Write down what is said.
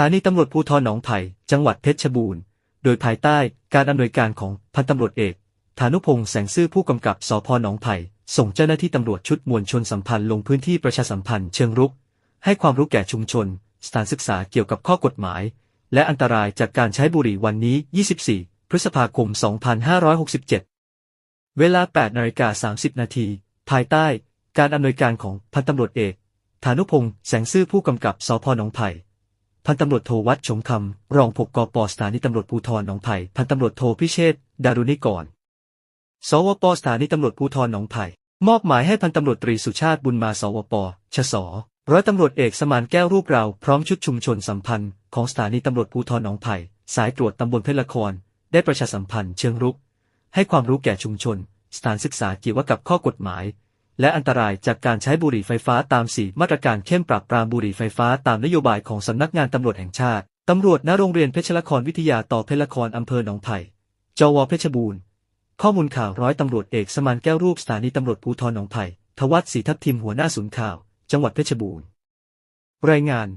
ถานีตำรวจภูธรหนองไผ่ จังหวัดเพชรบูรณ์ โดยภายใต้การอำนวยการของพันตำรวจเอกฐานุพงษ์แสงซื่อผู้กำกับสพหนองไผ่ส่งเจ้าหน้าที่ตำรวจชุดมวลชนสัมพันธ์ลงพื้นที่ประชาสัมพันธ์เชิงรุก ให้ความรู้แก่ชุมชน สถานศึกษาเกี่ยวกับข้อกฎหมาย และอันตรายจากการใช้บุหรี่วันนี้ 24 พฤษภาคม 2567 เวลา 8นาฬิกา30 นาที ภายใต้การอำนวยการของพันตำรวจเอกฐานุพงษ์แสงซื่อผู้กำกับสพหนองไผ่ พันตำรวจโทวัดชมคำ รองผบกปสถานีตำรวจภูธรหนองไผ่ พันตำรวจโทพิเชษดารุณิกร สวปสถานีตำรวจภูธรหนองไผ่ มอบหมายให้พันตำรวจตรีสุชาติบุญมาสวปชสร้อยตำรวจเอกสมานแก้วรูปเราพร้อมชุดชุมชนสัมพันธ์ของสถานีตำรวจภูธรหนองไผ่ สายตรวจตำบลเพชรละคร ได้ประชาสัมพันธ์เชิงรุก ให้ความรู้แก่ชุมชน สถานศึกษาเกี่ยวกับข้อกฎหมาย และอันตรายจากการใช้บุหรี่ไฟฟ้าตามสี่มาตรการเข้มปรับปรามบุหรี่ไฟฟ้าตามนโยบายของสำนักงานตำรวจแห่งชาติตำรวจณโรงเรียนเพชรละครวิทยาต่อเพชรละครอำเภอหนองไผ่จวเพชรบูรณ์ ข้อมูลข่าวร้อยตำรวจเอกสมานแก้วรูปสถานีตำรวจภูธรหนองไผ่ทวัตศรีทัพทิมหัวหน้าศูนย์ข่าว จังหวัดเพชรบูรณ์ รายงาน